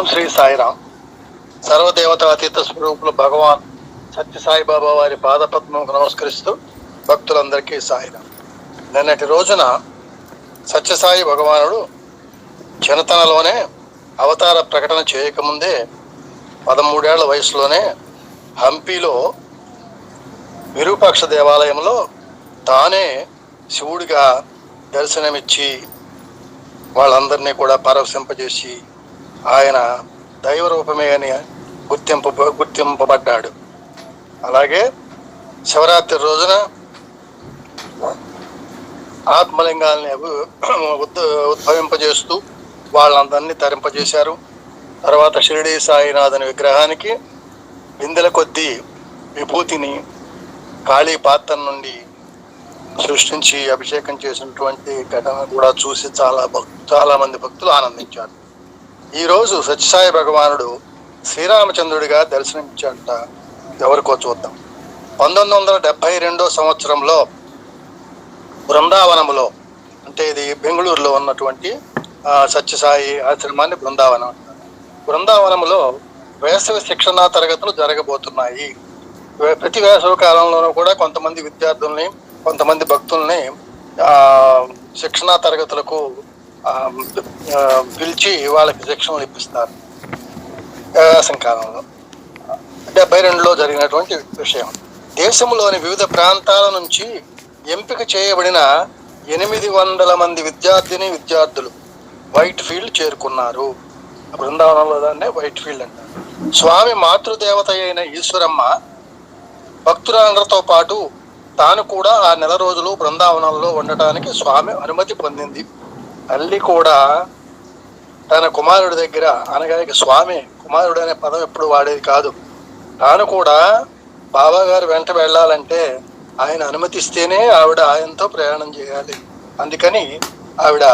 ఓం శ్రీ సర్వదేవత సర్వదేవతాతీత స్వరూపులు భగవాన్ సత్యసాయి బాబా వారి పాదపద్మకు నమస్కరిస్తూ భక్తులందరికీ సాయిరామ్. నిన్నటి రోజున సత్యసాయి భగవానుడు చిన్నతనలోనే అవతార ప్రకటన చేయకముందే పదమూడేళ్ళ వయసులోనే హంపీలో విరూపాక్ష దేవాలయంలో తానే శివుడిగా దర్శనమిచ్చి వాళ్ళందరినీ కూడా పరవశింపజేసి ఆయన దైవ రూపమే అని గుర్తింపు గుర్తింపబడ్డాడు. అలాగే శివరాత్రి రోజున ఆత్మలింగాల్ని ఉద్ ఉద్భవింపజేస్తూ వాళ్ళందరినీ తరింపజేశారు. తర్వాత షిరిడి సాయినాథుని విగ్రహానికి ఇందుల కొద్దీ విభూతిని కాళీ పాత్ర నుండి సృష్టించి అభిషేకం చేసినటువంటి ఘటన కూడా చూసి చాలా భక్ చాలా మంది భక్తులు ఆనందించారు. ఈరోజు సత్యసాయి భగవానుడు శ్రీరామచంద్రుడిగా దర్శనమిచ్చాడట. ఎవరికో చూద్దాం. పంతొమ్మిది వందల డెబ్బై రెండో సంవత్సరంలో బృందావనములో అంటే ఇది బెంగళూరులో ఉన్నటువంటి సత్యసాయి ఆశ్రమాన్ని బృందావనం. బృందావనములో వేసవి శిక్షణా తరగతులు జరగబోతున్నాయి. ప్రతి వేసవి కాలంలోనూ కూడా కొంతమంది విద్యార్థుల్ని కొంతమంది భక్తుల్ని శిక్షణా తరగతులకు పిలిచి వాళ్ళకి శిక్షణలు ఇప్పిస్తారు. వేసవి కాలంలో డెబ్బై రెండులో జరిగినటువంటి విషయం. దేశంలోని వివిధ ప్రాంతాల నుంచి ఎంపిక చేయబడిన ఎనిమిది వందల మంది విద్యార్థిని విద్యార్థులు వైట్ ఫీల్డ్ చేరుకున్నారు. బృందావనంలో దాన్నే వైట్ ఫీల్డ్ అంటారు. స్వామి మాతృదేవత అయిన ఈశ్వరమ్మ భక్తులందరితో పాటు తాను కూడా ఆ నెల రోజులు బృందావనంలో ఉండటానికి స్వామి అనుమతి పొందింది. తల్లి కూడా తన కుమారుడి దగ్గర అనగా స్వామి కుమారుడు అనే పదం ఎప్పుడు వాడేది కాదు. తాను కూడా బాబా గారు వెంట వెళ్ళాలంటే ఆయన అనుమతిస్తేనే ఆవిడ ఆయనతో ప్రయాణం చేయాలి. అందుకని ఆవిడ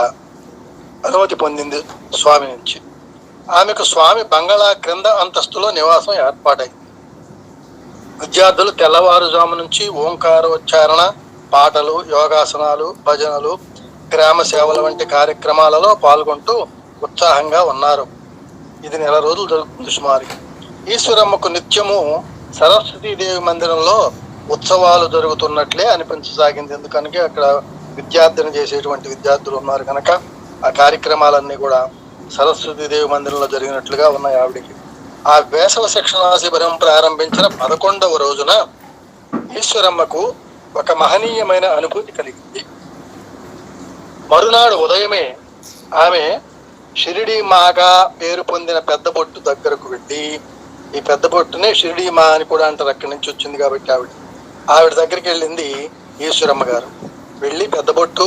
అనుమతి పొందింది స్వామి నుంచి. ఆమెకు స్వామి బంగళా క్రింద అంతస్తులో నివాసం ఏర్పాటైంది విద్యార్థులు తెల్లవారుజాము నుంచి ఓంకారోచ్చారణ పాటలు యోగాసనాలు భజనలు గ్రామ సేవల వంటి కార్యక్రమాలలో పాల్గొంటూ ఉత్సాహంగా ఉన్నారు. ఇది నెల రోజులు జరుగుతుంది సుమారు. ఈశ్వరమ్మకు నిత్యము సరస్వతీదేవి మందిరంలో ఉత్సవాలు జరుగుతున్నట్లే అనిపించసాగింది. ఎందుకనగా అక్కడ విద్యార్థిని చేసేటువంటి విద్యార్థులు ఉన్నారు కనుక ఆ కార్యక్రమాలన్నీ కూడా సరస్వతీదేవి మందిరంలో జరిగినట్లుగా ఉన్నాయి ఆవిడికి. ఆ వేసవ శిక్షణా శిబిరం ప్రారంభించిన పదకొండవ రోజున ఈశ్వరమ్మకు ఒక మహనీయమైన అనుభూతి కలిగింది. మరునాడు ఉదయమే ఆమె షిరిడి మాగా పేరు పొందిన పెద్ద బొట్టు దగ్గరకు వెళ్ళి ఈ పెద్ద బొట్టునే షిరిడి మా అని కూడా అంటారు. అక్కడి నుంచి వచ్చింది కాబట్టి ఆవిడ. ఆవిడ దగ్గరికి వెళ్ళింది ఈశ్వరమ్మ గారు. వెళ్ళి పెద్ద బొట్టు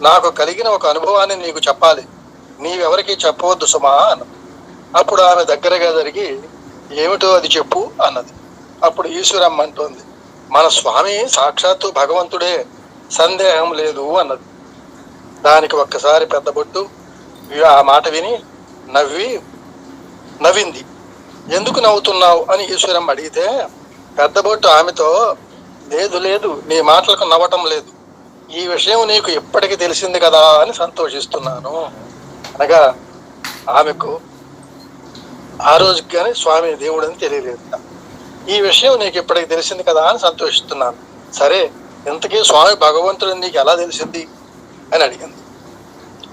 నాకు కలిగిన ఒక అనుభవాన్ని నీకు చెప్పాలి. నీవెవరికి చెప్పవద్దు సుమా అన్నది. అప్పుడు ఆమె దగ్గరగా జరిగి ఏమిటో అది చెప్పు అన్నది. అప్పుడు ఈశ్వరమ్మ అంటోంది మన స్వామి సాక్షాత్తు భగవంతుడే సందేహం లేదు అన్నది. దానికి ఒక్కసారి పెద్ద బొట్టు. ఆ మాట విని నవ్వి నవ్వింది. ఎందుకు నవ్వుతున్నావు అని ఈశ్వరం అడిగితే పెద్ద బొట్టు ఆమెతో లేదు లేదు నీ మాటలకు నవ్వటం లేదు. ఈ విషయం నీకు ఇప్పటికీ తెలిసింది కదా అని సంతోషిస్తున్నాను. అనగా ఆమెకు ఆ రోజుకి కానీ స్వామి దేవుడు అని తెలియలేదు ఈ విషయం నీకు ఇప్పటికి తెలిసింది కదా అని సంతోషిస్తున్నాను. సరే ఇంతకీ స్వామి భగవంతుడు నీకు ఎలా తెలిసింది? అని అడిగింది.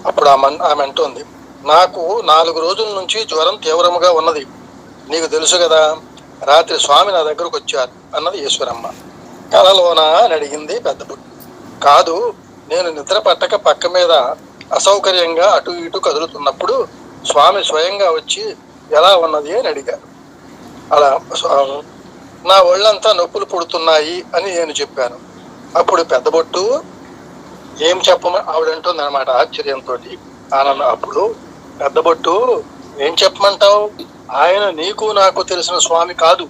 అప్పుడు ఆమె ఆమె అంటోంది నాకు నాలుగు రోజుల నుంచి జ్వరం తీవ్రముగా ఉన్నది. నీకు తెలుసు కదా రాత్రి స్వామి నా దగ్గరకు వచ్చారు అన్నది ఈశ్వరమ్మ. కలలోనా? అని అడిగింది పెద్ద కాదు నేను నిద్ర పట్టక పక్క మీద అసౌకర్యంగా అటు ఇటు కదులుతున్నప్పుడు స్వామి స్వయంగా వచ్చి ఎలా ఉన్నది? అని అడిగారు. అలా నా ఒళ్ళంతా నొప్పులు పుడుతున్నాయి అని నేను చెప్పాను. అప్పుడు పెద్దబొట్టు ఏం చెప్పమ ఆవిడంటుంది అనమాట ఆశ్చర్యంతో ఆనంద అప్పుడు పెద్దబొట్టు ఏం చెప్పమంటావు? ఆయన నీకు నాకు తెలిసిన స్వామి కాదు.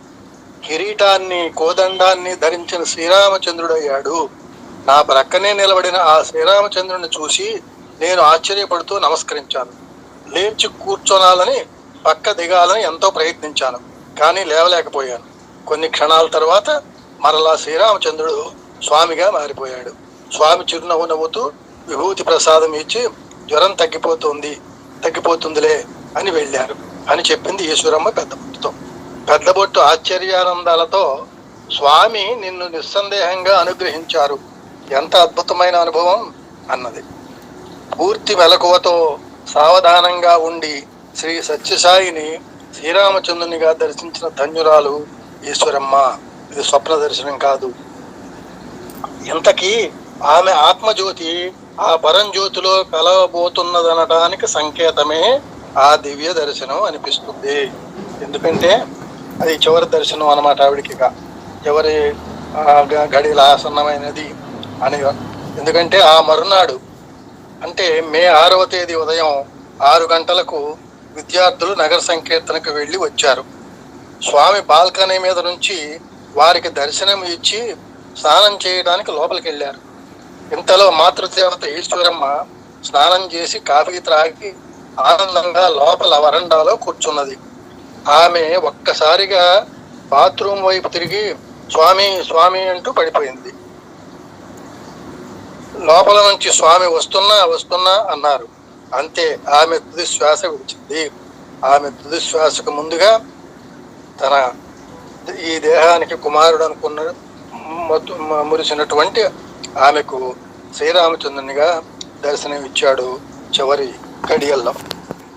కిరీటాన్ని కోదండాన్ని ధరించిన శ్రీరామచంద్రుడయ్యాడు. నా ప్రక్కనే నిలబడిన ఆ శ్రీరామచంద్రుడిని చూసి నేను ఆశ్చర్యపడుతూ నమస్కరించాను. లేచి కూర్చోనాలని పక్క దిగాలని ఎంతో ప్రయత్నించాను కానీ లేవలేకపోయాను. కొన్ని క్షణాల తర్వాత మరలా శ్రీరామచంద్రుడు స్వామిగా మారిపోయాడు. స్వామి చిరునవ్వు నవ్వుతూ విభూతి ప్రసాదం ఇచ్చి జ్వరం తగ్గిపోతుంది తగ్గిపోతుందిలే అని వెళ్ళారు అని చెప్పింది ఈశ్వరమ్మ పెద్ద బొట్టుతో పెద్ద బొట్టు ఆశ్చర్యానందాలతో స్వామి నిన్ను నిస్సందేహంగా అనుగ్రహించారు. ఎంత అద్భుతమైన అనుభవం అన్నది. పూర్తి మెలకువతో సావధానంగా ఉండి శ్రీ సత్యసాయిని శ్రీరామచంద్రునిగా దర్శించిన ధన్యురాలు ఈశ్వరమ్మ. ఇది స్వప్న దర్శనం కాదు. ఇంతకీ ఆమె ఆత్మజ్యోతి ఆ పరంజ్యోతిలో కలవబోతున్నదనడానికి సంకేతమే ఆ దివ్య దర్శనం అనిపిస్తుంది. ఎందుకంటే అది చివరి దర్శనం అనమాట ఆవిడికి ఎవరి చివరి ఆ, గ- గడిల ఆసన్నమైనది అని ఎందుకంటే ఆ మరునాడు అంటే మే ఆరవ తేదీ ఉదయం ఆరు గంటలకు విద్యార్థులు నగర సంకీర్తనకు వెళ్ళి వచ్చారు. స్వామి బాల్కనీ మీద నుంచి వారికి దర్శనం ఇచ్చి స్నానం చేయడానికి లోపలికి వెళ్ళారు. ఇంతలో మాతృదేవత ఈశ్వరమ్మ స్నానం చేసి కాఫీ త్రాగి ఆనందంగా లోపల వరండాలో కూర్చున్నది. ఆమె ఒక్కసారిగా బాత్రూమ్ వైపు తిరిగి స్వామి స్వామి అంటూ పడిపోయింది. లోపల నుంచి స్వామి వస్తున్నా వస్తున్నా అన్నారు. అంతే ఆమె తుది శ్వాస విడిచింది. ఆమె తుది శ్వాసకు ముందుగా తన ఈ దేహానికి కుమారుడు అనుకున్న మురిసినటువంటి ఆమెకు శ్రీరామచంద్రునిగా దర్శనం ఇచ్చాడు చివరి గడియల్లో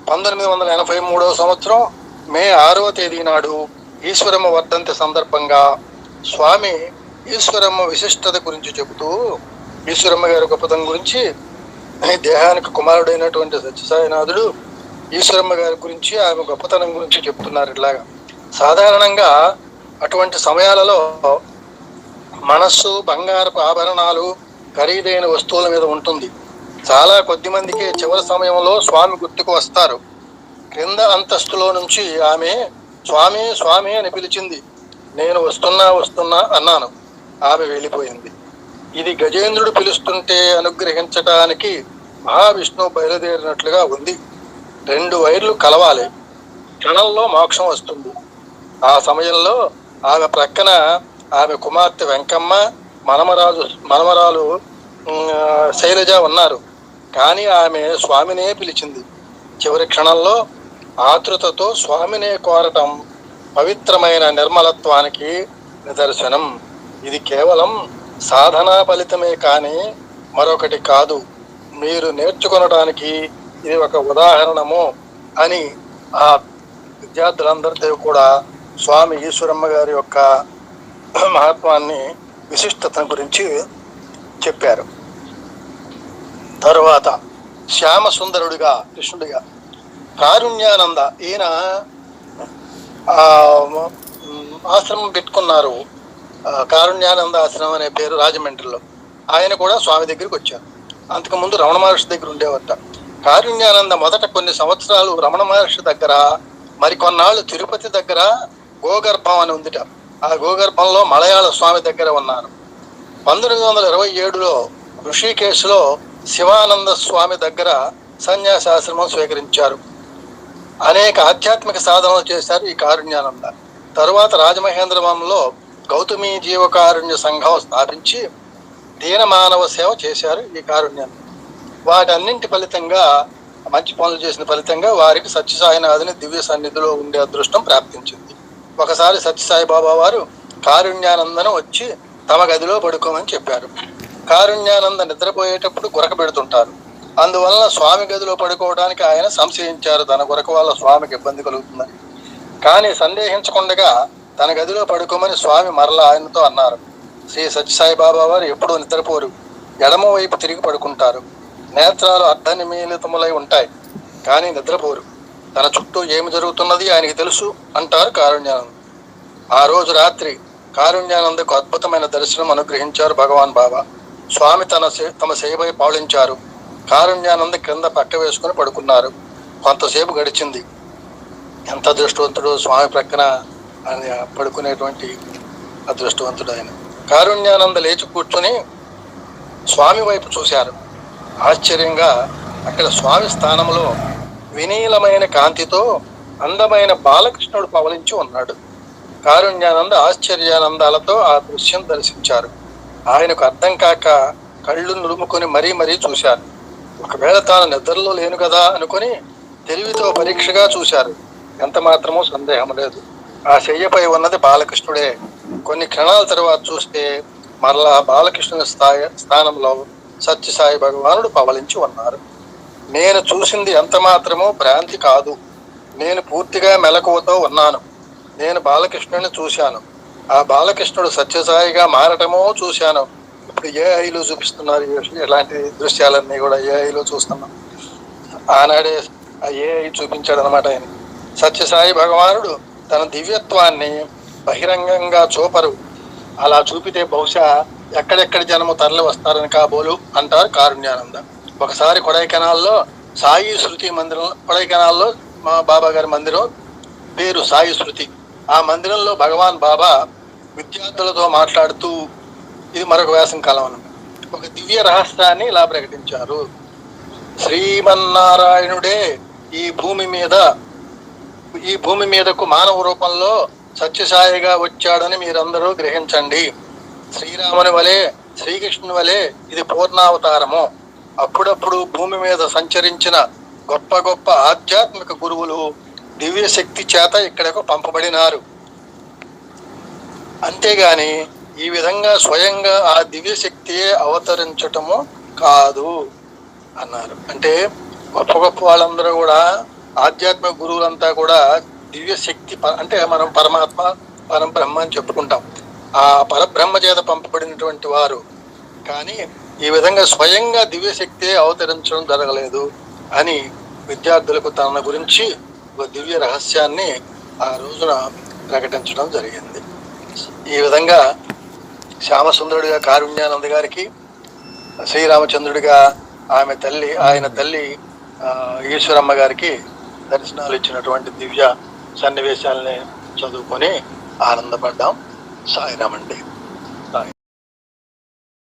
పంతొమ్మిది వందల ఎనభై మూడవ సంవత్సరం మే ఆరవ తేదీ నాడు ఈశ్వరమ్మ వర్ధంతి సందర్భంగా స్వామి ఈశ్వరమ్మ విశిష్టత గురించి చెబుతూ ఈశ్వరమ్మ గారి గొప్పతనం గురించి దేహానికి కుమారుడైనటువంటి సత్యసాయినాథుడు ఈశ్వరమ్మ గారి గురించి ఆమె గొప్పతనం గురించి చెప్తున్నారు ఇలాగా. సాధారణంగా అటువంటి సమయాలలో మనస్సు బంగారపు ఆభరణాలు ఖరీదైన వస్తువుల మీద ఉంటుంది. చాలా కొద్ది మందికి చివరి సమయంలో స్వామి గుర్తుకు వస్తారు. క్రింద అంతస్తులో నుంచి ఆమె స్వామి స్వామి అని పిలిచింది. నేను వస్తున్నా వస్తున్నా అన్నాను. ఆమె వెళ్ళిపోయింది. ఇది గజేంద్రుడు పిలుస్తుంటే అనుగ్రహించటానికి మహావిష్ణువు బయలుదేరినట్లుగా ఉంది. రెండు వైర్లు కలవాలి. క్షణంలో మోక్షం వస్తుంది. ఆ సమయంలో ఆమె ప్రక్కన ఆమె కుమార్తె వెంకమ్మ మనమరాజు మనమరాలు శైలజ ఉన్నారు. కానీ ఆమె స్వామినే పిలిచింది. చివరి క్షణంలో ఆతృతతో స్వామినే కోరటం పవిత్రమైన నిర్మలత్వానికి నిదర్శనం. ఇది కేవలం సాధనా ఫలితమే కానీ మరొకటి కాదు. మీరు నేర్చుకొనడానికి ఇది ఒక ఉదాహరణము అని ఆ విద్యార్థులందరితో కూడా స్వామి ఈశ్వరమ్మ గారి యొక్క మహత్వాన్ని విశిష్టత గురించి చెప్పారు. తరువాత శ్యామ సుందరుడిగా కృష్ణుడిగా కారుణ్యానంద ఈయన ఆశ్రమం పెట్టుకున్నారు. కారుణ్యానంద ఆశ్రమం అనే పేరు రాజమండ్రిలో. ఆయన కూడా స్వామి దగ్గరికి వచ్చారు. అంతకుముందు రమణ మహర్షి దగ్గర ఉండేవట. కారుణ్యానంద మొదట కొన్ని సంవత్సరాలు రమణ మహర్షి దగ్గర మరి కొన్నాళ్ళు తిరుపతి దగ్గర గోగర్భం అని ఉందిట. ఆ గోగర్భంలో మలయాళ స్వామి దగ్గర ఉన్నారు. పంతొమ్మిది వందల ఇరవై ఏడులో ఋషికేశ్లో శివానంద స్వామి దగ్గర సన్యాసాశ్రమం స్వీకరించారు. అనేక ఆధ్యాత్మిక సాధనలు చేశారు ఈ కారుణ్యానంద. తరువాత రాజమహేంద్రవరంలో గౌతమి జీవకారుణ్య సంఘం స్థాపించి దీన మానవ సేవ చేశారు ఈ కారుణ్యానంద. వాటన్నింటి ఫలితంగా మంచి పనులు చేసిన ఫలితంగా వారికి సత్యసాయినాథుని దివ్య సన్నిధిలో ఉండే అదృష్టం ప్రాప్తించింది. ఒకసారి సత్యసాయిబాబా వారు కారుణ్యానందను వచ్చి తమ గదిలో పడుకోమని చెప్పారు. కారుణ్యానంద నిద్రపోయేటప్పుడు గురక పెడుతుంటారు. అందువలన స్వామి గదిలో పడుకోవడానికి ఆయన సంశయించారు. తన గురక వల్ల స్వామికి ఇబ్బంది కలుగుతుందని కానీ సందేహించకుండా తన గదిలో పడుకోమని స్వామి మరలా ఆయనతో అన్నారు. శ్రీ సత్యసాయిబాబా వారు ఎప్పుడూ నిద్రపోరు. ఎడమ వైపు తిరిగి పడుకుంటారు. నేత్రాలు అర్ధనిమీలితములై ఉంటాయి. కానీ నిద్రపోరు. తన చుట్టూ ఏమి జరుగుతున్నది ఆయనకి తెలుసు? అంటారు కారుణ్యానంద. ఆ రోజు రాత్రి కారుణ్యానందకు అద్భుతమైన దర్శనం అనుగ్రహించారు భగవాన్ బాబా. స్వామి తన సే- తమ సేవై పాలించారు. కారుణ్యానంద క్రింద పక్క వేసుకుని పడుకున్నారు. కొంతసేపు గడిచింది. ఎంత అదృష్టవంతుడు స్వామి ప్రక్కన అని పడుకునేటువంటి అదృష్టవంతుడు ఆయన. కారుణ్యానంద లేచి కూర్చొని స్వామి వైపు చూశారు. ఆశ్చర్యంగా అక్కడ స్వామి స్థానంలో వినీలమైన కాంతితో అందమైన బాలకృష్ణుడు పవలించి ఉన్నాడు. కారుణ్యానంద ఆశ్చర్యానందాలతో ఆ దృశ్యం దర్శించారు. ఆయనకు అర్థం కాక కళ్ళు నులుముకొని మరీ మరీ చూశారు. ఒకవేళ తాను నిద్రలో లేను కదా అనుకుని తెలివితో పరీక్షగా చూశారు. ఎంత మాత్రమూ సందేహం లేదు. ఆ శయ్యపై ఉన్నది బాలకృష్ణుడే. కొన్ని క్షణాల తర్వాత చూస్తే మరలా బాలకృష్ణుని స్థాయి స్థానంలో సత్యసాయి భగవానుడు పవలించి ఉన్నారు. నేను చూసింది ఎంత మాత్రమూ భ్రాంతి కాదు. నేను పూర్తిగా మెలకువతో ఉన్నాను. నేను బాలకృష్ణుని చూశాను. ఆ బాలకృష్ణుడు సత్యసాయిగా మారటమో చూశాను. ఇప్పుడు ఏఐలో చూపిస్తున్నారు ఇలాంటి దృశ్యాలన్నీ కూడా ఏఐలో చూస్తున్నాం. ఆనాడే ఆ ఏఐ చూపించాడు అనమాట ఆయన. సత్యసాయి భగవానుడు తన దివ్యత్వాన్ని బహిరంగంగా చూపరు. అలా చూపితే బహుశా ఎక్కడెక్కడ జనము తరలి వస్తారని కాబోలు అంటారు కారుణ్యానంద. ఒకసారి కొడైకెనాల్లో సాయి శృతి మందిరం కొడైకెనాల్లో మా బాబా గారి మందిరం పేరు సాయి శృతి. ఆ మందిరంలో భగవాన్ బాబా విద్యార్థులతో మాట్లాడుతూ ఇది మరొక వ్యాసం కాలం ఒక దివ్య రహస్యాన్ని ఇలా ప్రకటించారు. శ్రీమన్నారాయణుడే ఈ భూమి మీద ఈ భూమి మీదకు మానవ రూపంలో సత్యసాయిగా వచ్చాడని మీరందరూ గ్రహించండి. శ్రీరాముని వలె శ్రీకృష్ణుని వలె ఇది పూర్ణావతారము. అప్పుడప్పుడు భూమి మీద సంచరించిన గొప్ప గొప్ప ఆధ్యాత్మిక గురువులు దివ్య శక్తి చేత ఇక్కడకు పంపబడినారు. అంతేగాని ఈ విధంగా స్వయంగా ఆ దివ్య శక్తియే అవతరించటము కాదు అన్నారు. అంటే గొప్ప గొప్ప వాళ్ళందరూ కూడా ఆధ్యాత్మిక గురువులంతా కూడా దివ్య శక్తి అంటే మనం పరమాత్మ పరబ్రహ్మ అని చెప్పుకుంటాం. ఆ పరబ్రహ్మ చేత పంపబడినటువంటి వారు. కానీ ఈ విధంగా స్వయంగా దివ్యశక్తి అవతరించడం జరగలేదు అని విద్యార్థులకు తన గురించి ఒక దివ్య రహస్యాన్ని ఆ రోజున ప్రకటించడం జరిగింది. ఈ విధంగా శ్యామసుందరుడిగా కారుణ్యానంద గారికి శ్రీరామచంద్రుడిగా ఆమె తల్లి ఆయన తల్లి ఈశ్వరమ్మ గారికి దర్శనాలు ఇచ్చినటువంటి దివ్య సన్నివేశాలని చదువుకొని ఆనందపడ్డాం. సాయిరామండి.